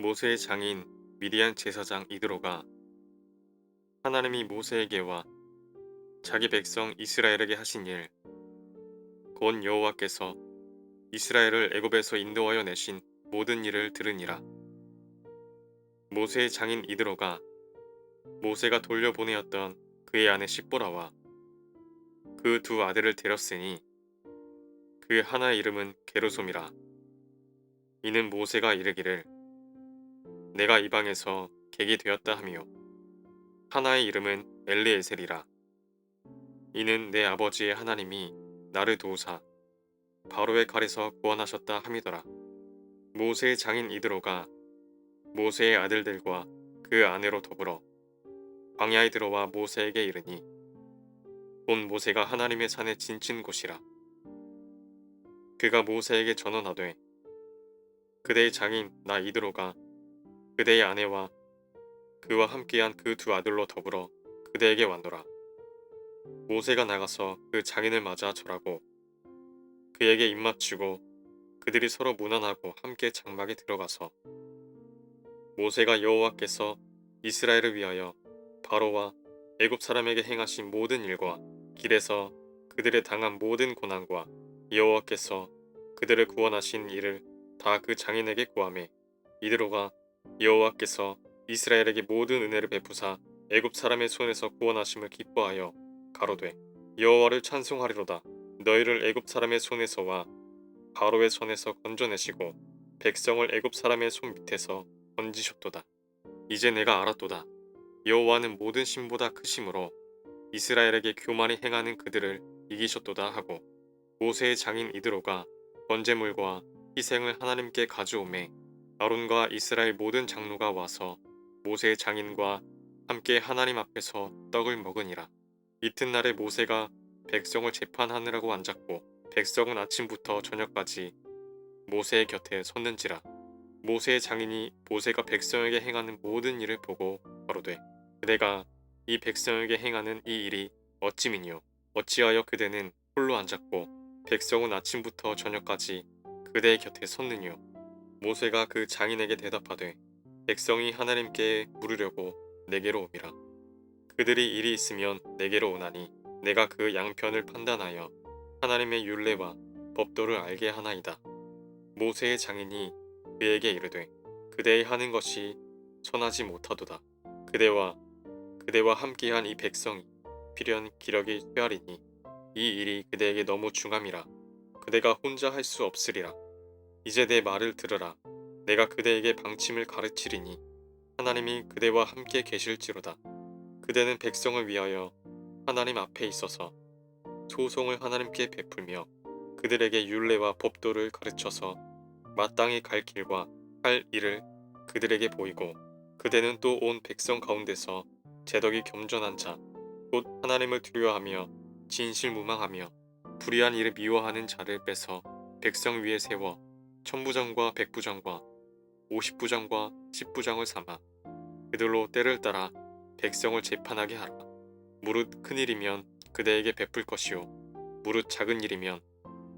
모세의 장인 미디안 제사장 이드로가 하나님이 모세에게와 자기 백성 이스라엘에게 하신 일, 곧 여호와께서 이스라엘을 애굽에서 인도하여 내신 모든 일을 들으니라. 모세의 장인 이드로가 모세가 돌려보내었던 그의 아내 십보라와 그 두 아들을 데렸으니 그 하나의 이름은 게르솜이라. 이는 모세가 이르기를 내가 이방에서 객이 되었다 하며 하나의 이름은 엘리에셀이라. 이는 내 아버지의 하나님이 나를 도우사 바로의 칼에서 구원하셨다 함이더라. 모세의 장인 이드로가 모세의 아들들과 그 아내로 더불어 광야에 들어와 모세에게 이르니 본 모세가 하나님의 산에 진친 곳이라. 그가 모세에게 전언하되 그대의 장인 나 이드로가 그대의 아내와 그와 함께한 그 두 아들로 더불어 그대에게 왔노라. 모세가 나가서 그 장인을 맞아 절하고 그에게 입맞추고 그들이 서로 무난하고 함께 장막에 들어가서 모세가 여호와께서 이스라엘을 위하여 바로와 애굽 사람에게 행하신 모든 일과 길에서 그들의 당한 모든 고난과 여호와께서 그들을 구원하신 일을 다 그 장인에게 구함에 이드로가 여호와께서 이스라엘에게 모든 은혜를 베푸사 애굽 사람의 손에서 구원하심을 기뻐하여 가로되 여호와를 찬송하리로다. 너희를 애굽 사람의 손에서와 바로의 손에서 건져내시고 백성을 애굽 사람의 손 밑에서 건지셨도다. 이제 내가 알았도다. 여호와는 모든 신보다 크심으로 이스라엘에게 교만히 행하는 그들을 이기셨도다 하고 모세의 장인 이드로가 번제물과 희생을 하나님께 가져오매 아론과 이스라엘 모든 장로가 와서 모세의 장인과 함께 하나님 앞에서 떡을 먹으니라. 이튿날에 모세가 백성을 재판하느라고 앉았고 백성은 아침부터 저녁까지 모세의 곁에 섰는지라. 모세의 장인이 모세가 백성에게 행하는 모든 일을 보고 가로되 그대가 이 백성에게 행하는 이 일이 어찌미뇨 어찌하여 그대는 홀로 앉았고 백성은 아침부터 저녁까지 그대의 곁에 섰느뇨 모세가 그 장인에게 대답하되 백성이 하나님께 물으려고 내게로 오미라 그들이 일이 있으면 내게로 오나니 내가 그 양편을 판단하여 하나님의 율례와 법도를 알게 하나이다. 모세의 장인이 그에게 이르되 그대의 하는 것이 선하지 못하도다. 그대와 그대와 함께한 이 백성이 필연 기력이 쇠하리니 이 일이 그대에게 너무 중함이라. 그대가 혼자 할 수 없으리라 이제 내 말을 들으라. 내가 그대에게 방침을 가르치리니 하나님이 그대와 함께 계실지로다. 그대는 백성을 위하여 하나님 앞에 있어서 소송을 하나님께 베풀며 그들에게 율례와 법도를 가르쳐서 마땅히 갈 길과 할 일을 그들에게 보이고 그대는 또 온 백성 가운데서 제덕이 겸전한 자, 곧 하나님을 두려워하며 진실 무망하며 불의한 일을 미워하는 자를 빼서 백성 위에 세워 천부장과 백부장과 오십부장과 십부장을 삼아 그들로 때를 따라 백성을 재판하게 하라. 무릇 큰 일이면 그대에게 베풀 것이요 무릇 작은 일이면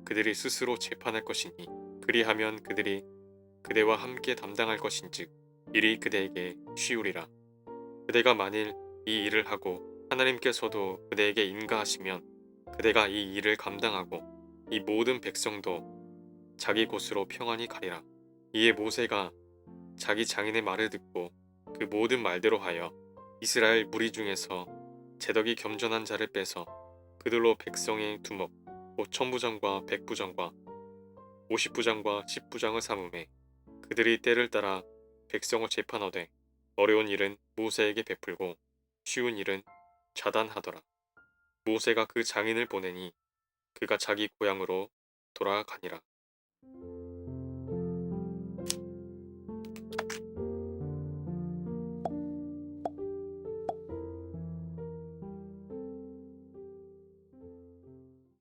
그들이 스스로 재판할 것이니 그리하면 그들이 그대와 함께 담당할 것인즉 일이 그대에게 쉬우리라. 그대가 만일 이 일을 하고 하나님께서도 그대에게 인가하시면 그대가 이 일을 감당하고 이 모든 백성도 자기 곳으로 평안히 가리라. 이에 모세가 자기 장인의 말을 듣고 그 모든 말대로 하여 이스라엘 무리 중에서 제덕이 겸전한 자를 빼서 그들로 백성의 두목, 곧 천부장과 백부장과 오십부장과 십부장을 삼음해 그들이 때를 따라 백성을 재판하되 어려운 일은 모세에게 베풀고 쉬운 일은 자단하더라. 모세가 그 장인을 보내니 그가 자기 고향으로 돌아가니라.